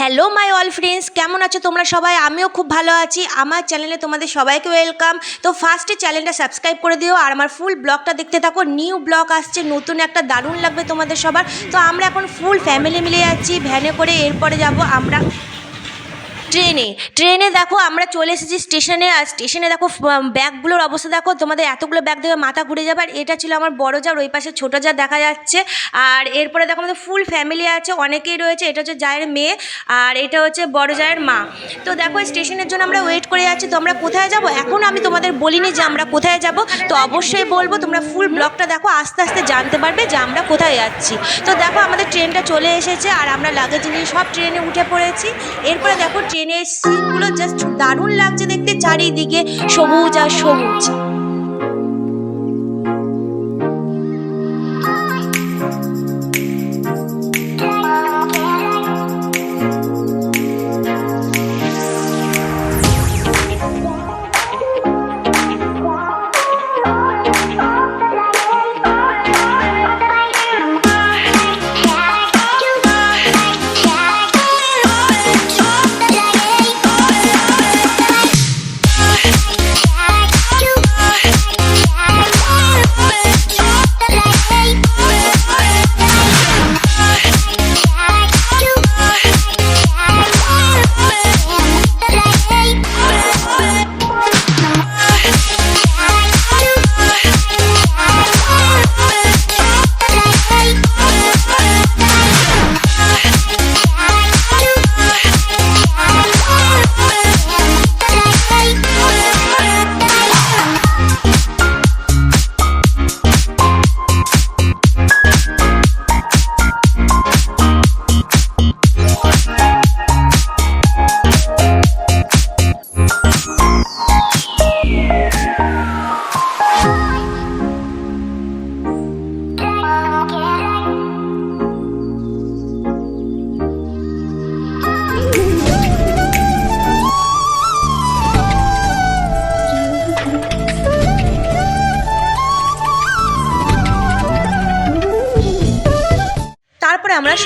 Hello my all friends কেমন আছো তোমরা সবাই? আমিও খুব ভালো আছি। আমার চ্যানেলে তোমাদের সবাইকে ওয়েলকাম তো ফার্স্টে চ্যানেলটা সাবস্ক্রাইব করে দিও আর আমার ফুল ব্লগটা দেখতে থাকো। নিউ ব্লগ আসছে, নতুন একটা দারুণ লাগবে তোমাদের সবার। তো আমরা এখন ফুল ফ্যামিলি মিলে যাচ্ছি ভ্যানে করে এরপরে যাব আমরা। ট্রেনে ট্রেনে দেখো আমরা চলে এসেছি স্টেশনে, আর স্টেশনে দেখো ব্যাগগুলোর অবস্থা দেখো, তোমাদের এতগুলো ব্যাগ দেখে মাথা ঘুরে যাবে, আর এটা ছিল আমার বড় যার, ওই পাশে ছোটো যা দেখা যাচ্ছে, আর এরপরে দেখো আমাদের ফুল ফ্যামিলি আছে, অনেকেই রয়েছে, এটা হচ্ছে জায়ের মেয়ে, আর এটা হচ্ছে বড় জায়ের মা। তো দেখো স্টেশনের জন্য আমরা ওয়েট করে যাচ্ছি তো আমরা কোথায় যাব? এখন আমি তোমাদের বলিনি যে আমরা কোথায় যাব, তো অবশ্যই বলব তোমরা ফুল ব্লগটা দেখো, আস্তে আস্তে জানতে পারবে যে আমরা কোথায় যাচ্ছি। তো দেখো আমাদের ট্রেনটা চলে এসেছে, আর আমরা লাগেজ নিয়ে সব ট্রেনে উঠে পড়েছি, এরপরে দেখো ট্রেনের সিটগুলো জাস্ট দারুণ লাগছে দেখতে চারিদিকে সবুজ আর সবুজ।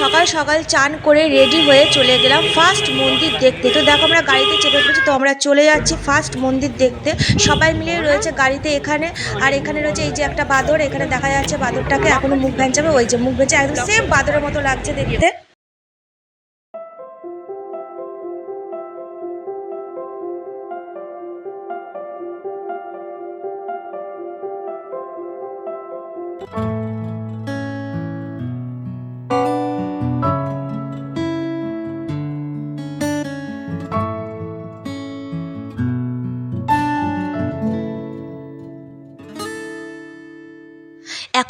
সকাল সকাল চান করে রেডি হয়ে চলে গেলাম। ফার্স্ট মন্দির দেখতে। তো দেখো আমরা গাড়িতে চেপে পড়েছি, তো আমরা চলে যাচ্ছি ফার্স্ট মন্দির দেখতে। সবাই মিলে রয়েছে গাড়িতে এখানে। আর এখানে রয়েছে এই যে একটা বাঁদর, এখানে দেখা যাচ্ছে বাঁদরটাকে এখনও মুখ ভেঞ্চাবে। ওই যে মুখ ভেঞ্চে একদম সেম বাঁদরের মতো লাগছে দেখতে।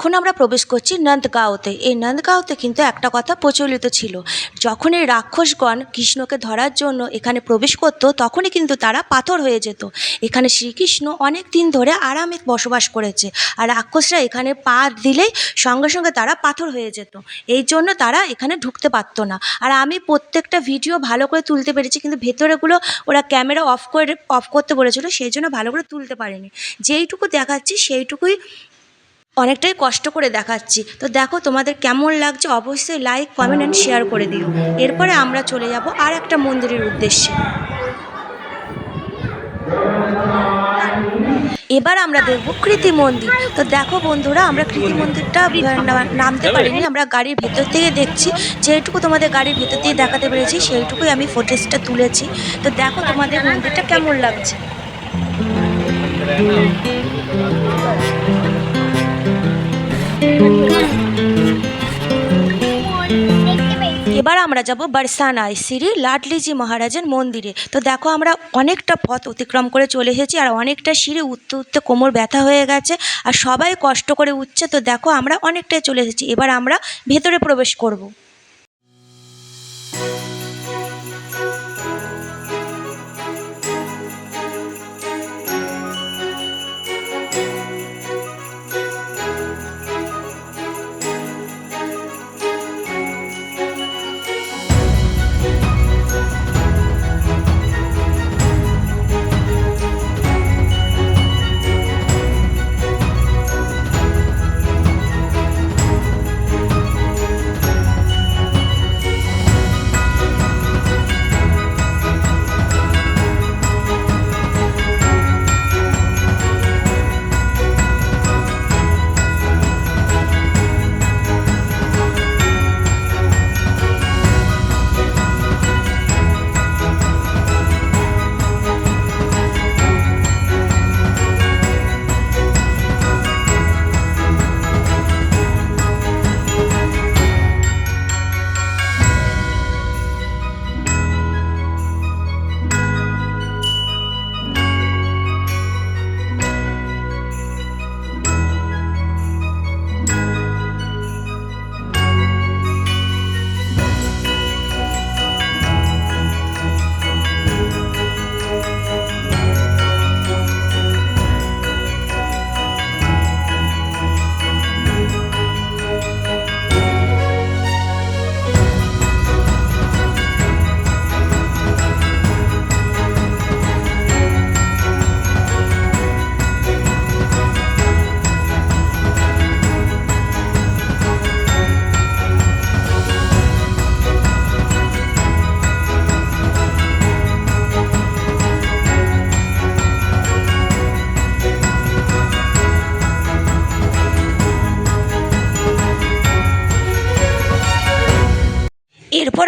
এখন আমরা প্রবেশ করছি নন্দগাঁওতে। এই নন্দগাঁওতে কিন্তু একটা কথা প্রচলিত ছিল। যখন এই রাক্ষসগণ কৃষ্ণকে ধরার জন্য এখানে প্রবেশ করতো, তখনই কিন্তু তারা পাথর হয়ে যেত। এখানে শ্রীকৃষ্ণ অনেক দিন ধরে আরামে বসবাস করেছে আর রাক্ষসরা এখানে পা দিলেই সঙ্গে সঙ্গে তারা পাথর হয়ে যেত। এই জন্য তারা এখানে ঢুকতে পারতো না। আর আমি প্রত্যেকটা ভিডিও ভালো করে তুলতে পেরেছি, কিন্তু ভেতরেগুলো ওরা ক্যামেরা অফ করে, অফ করতে বলেছিল, সেই জন্য ভালো করে তুলতে পারিনি। যেইটুকু দেখাচ্ছি সেইটুকুই অনেকটাই কষ্ট করে দেখাচ্ছি। তো দেখো তোমাদের কেমন লাগছে, অবশ্যই লাইক কমেন্ট অ্যান্ড শেয়ার করে দিও। এরপরে আমরা চলে যাব আর একটা মন্দিরের উদ্দেশ্যে। এবার আমরা দেখব কৃতি মন্দির। তো দেখো বন্ধুরা, আমরা কৃতি মন্দিরটা নামতে পারিনি, আমরা গাড়ির ভেতর থেকে দেখছি। যেটুকু তোমাদের গাড়ির ভেতর দিয়ে দেখাতে পেরেছি, সেইটুকুই আমি ফুটেজটা তুলেছি। তো দেখো তোমাদের মন্দিরটা কেমন লাগছে। এবার আমরা যাব বারসানায় শ্রী লাডলিজি মহারাজের মন্দিরে। তো দেখো আমরা অনেকটা পথ অতিক্রম করে চলে এসেছি আর অনেকটা সিঁড়ি উঠতে উঠতে কোমর ব্যথা হয়ে গেছে আর সবাই কষ্ট করে উঠছে। তো দেখো আমরা অনেকটাই চলে এসেছি। এবার আমরা ভেতরে প্রবেশ করব।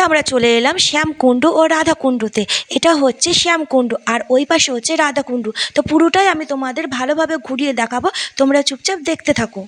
আমরা চলে এলাম শ্যামকুণ্ড ও রাধাকুণ্ডুতে। এটা হচ্ছে শ্যামকুণ্ড, আর ওই পাশে হচ্ছে রাধাকুণ্ডু। তো পুরোটাই আমি তোমাদের ভালোভাবে ঘুরিয়ে দেখাবো। তোমরা চুপচাপ দেখতে থাকো।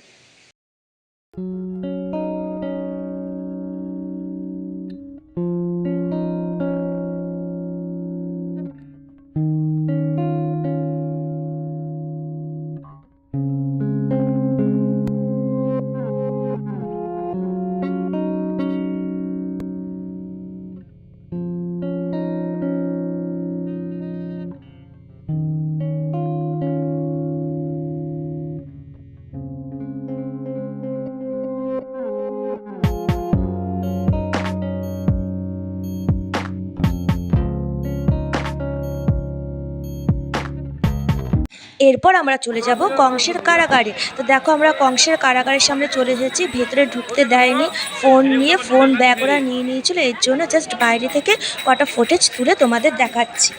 এরপর আমরা চলে যাব কংসের কারাগারে। তো দেখো আমরা কংসের কারাগারের সামনে চলে এসেছি, ভেতরে ঢুকতে দেয়নি ফোন নিয়ে ফোন ব্যাগ ওরা নিয়ে নিয়েছিল, এর জন্য জাস্ট বাইরে থেকে কটা ফুটেজ তুলে তোমাদের দেখাচ্ছি।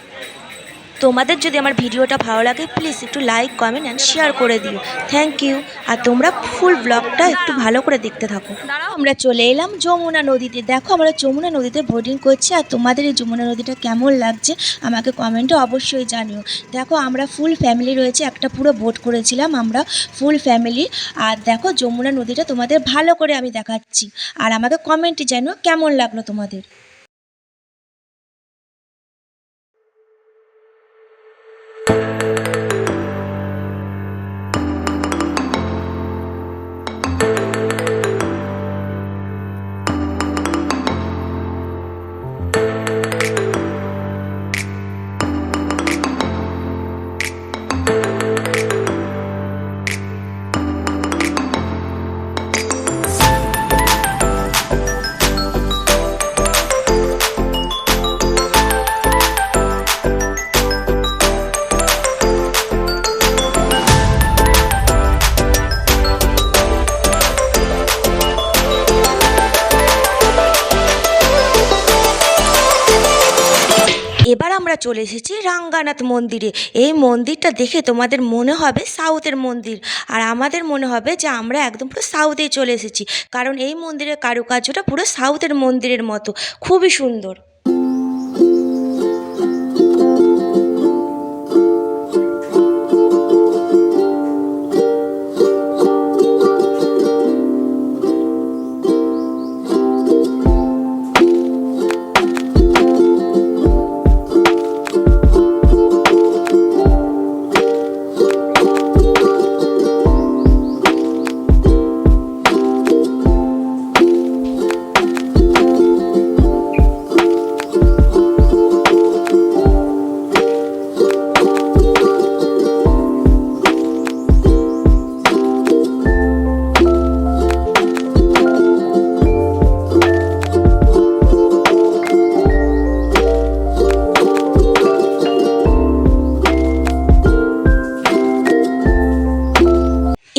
তোমাদের যদি আমার ভিডিওটা ভালো লাগে প্লিজ একটু লাইক কমেন্ট অ্যান্ড শেয়ার করে দিও। থ্যাংক ইউ আর তোমরা ফুল ব্লগটা একটু ভালো করে দেখতে থাকো। আমরা চলে এলাম যমুনা নদীতে। দেখো, আমরা যমুনা নদীতে বোটিং করছি। আর তোমাদের এই যমুনা নদীটা কেমন লাগছে, আমাকে কমেন্টে অবশ্যই জানিও। দেখো, আমরা ফুল ফ্যামিলি রয়েছে, একটা পুরো বোট করেছিলাম আমরা ফুল ফ্যামিলি আর দেখো, যমুনা নদীটা তোমাদের ভালো করে আমি দেখাচ্ছি। আর আমাকে কমেন্টে জানিও কেমন লাগল তোমাদের। এবার আমরা চলে এসেছি রাঙ্গানাথ মন্দিরে। এই মন্দিরটা দেখে তোমাদের মনে হবে সাউথের মন্দির। আর আমাদের মনে হবে যে আমরা একদম পুরো সাউথেই চলে এসেছি। কারণ এই মন্দিরের কারুকার্যটা পুরো সাউথের মন্দিরের মতো। খুবই সুন্দর।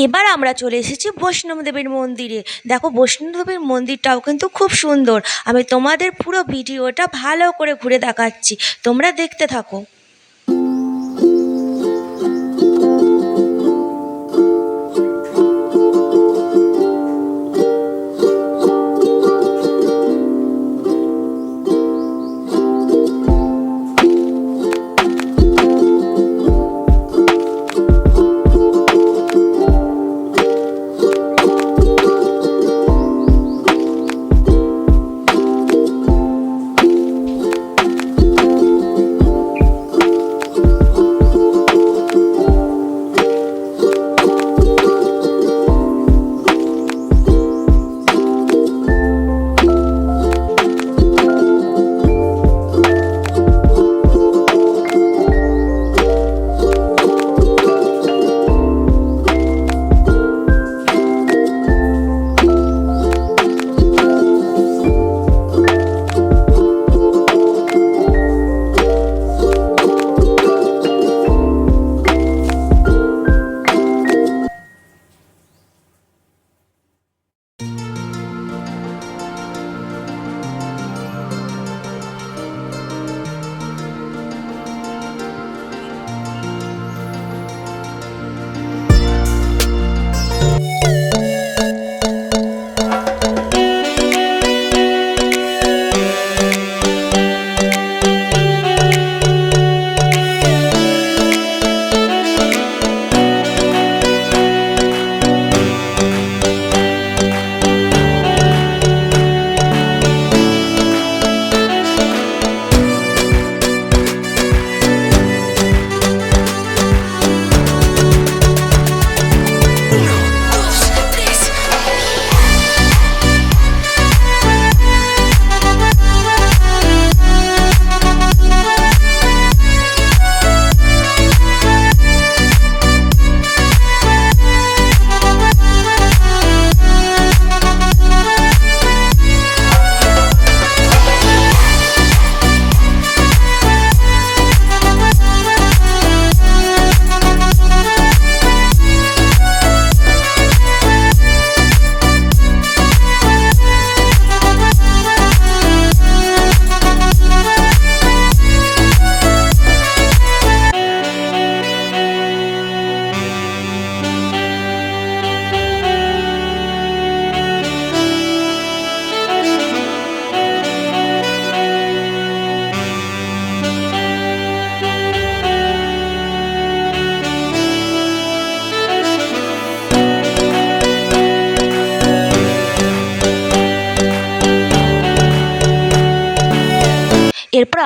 এবার আমরা চলে এসেছি বৈষ্ণবদেবের মন্দিরে। দেখো, বৈষ্ণবদেবের মন্দিরটাও কিন্তু খুব সুন্দর। আমি তোমাদের পুরো ভিডিওটা ভালো করে ঘুরে দেখাচ্ছি। তোমরা দেখতে থাকো।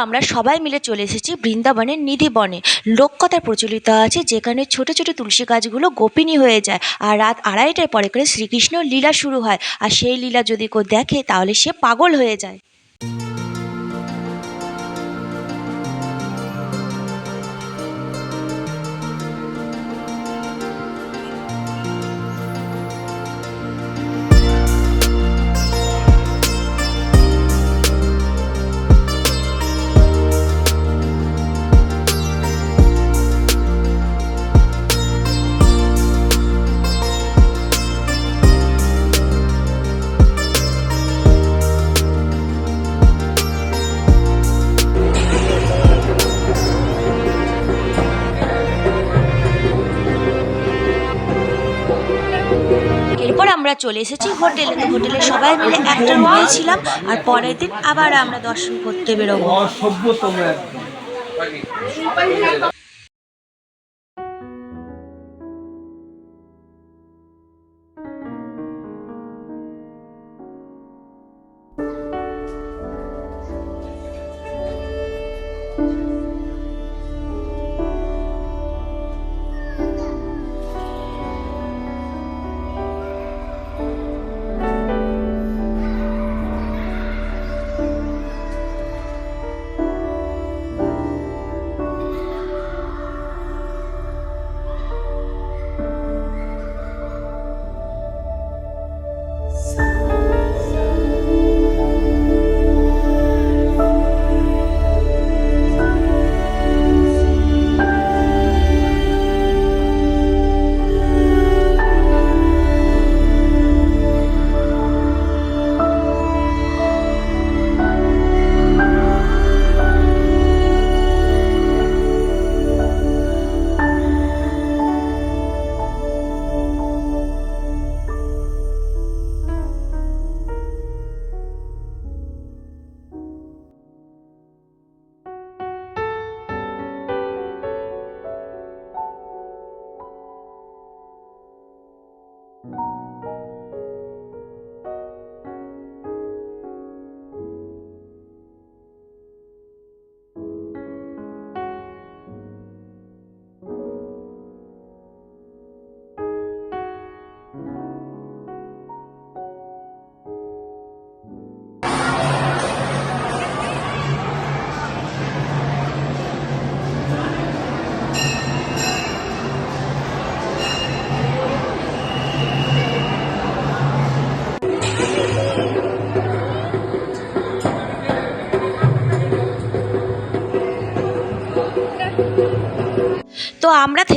আমরা সবাই মিলে চলে এসেছি বৃন্দাবনের নিধিবনে লোককথা প্রচলিত আছে যেখানে ছোট ছোট তুলসী গাছগুলো গোপিনী হয়ে যায় আর রাত আড়াইটার পরে করে শ্রীকৃষ্ণ লীলা শুরু হয়। আর সেই লীলা যদি কেউ দেখে তাহলে সে পাগল হয়ে যায়। চলে এসেছি হোটেলে। তো হোটেলে সবাই মিলে একটা রুমে ছিলাম আর পরের দিন আবার আমরা দর্শন করতে বেরোবো।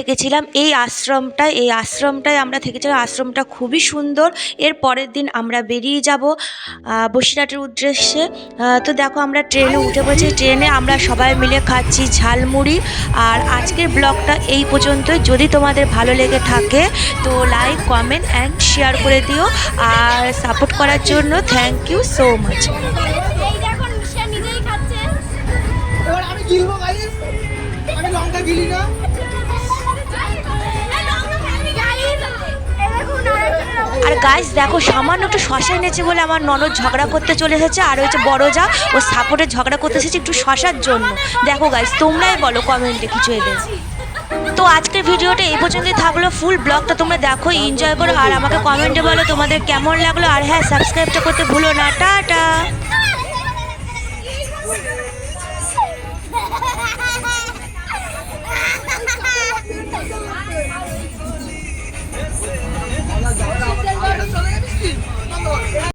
থেকেছিলাম। এই আশ্রমটায় এই আশ্রমটায় আমরা থেকেছিলাম। আশ্রমটা খুবই সুন্দর। এর পরের দিন আমরা বেরিয়ে যাব বসিরহাটের উদ্দেশ্যে। তো দেখো আমরা ট্রেনে উঠে পড়েছি। ট্রেনে আমরা সবাই মিলে খাচ্ছি ঝালমুড়ি। আর আজকের ব্লগটা এই পর্যন্তই। যদি তোমাদের ভালো লেগে থাকে তো লাইক কমেন্ট অ্যান্ড শেয়ার করে দিও। আর সাপোর্ট করার জন্য থ্যাংক ইউ সো মাচ এই দেখো সে নিজেই খাচ্ছে। এবার আমি গিলবো গাইস। আমি লঙ্কা গিলি না। আর গাইস দেখো, সামান্য একটু শশা এনেছে বলে আমার ননদ ঝগড়া করতে চলে এসেছে, আর হচ্ছে বড় যা, ও সাপোর্টে ঝগড়া করতে এসেছে একটু শশার জন্য। দেখো গাইস তোমরাই বলো কমেন্টে কিছু এলে তো আজকের ভিডিওটা এই পর্যন্তই থাকল ফুল ব্লগটা তোমরা দেখো এনজয় করো, আর আমাকে কমেন্টে বলো তোমাদের কেমন লাগল, আর হ্যাঁ সাবস্ক্রাইবটা করতে ভুলো না, টাটা!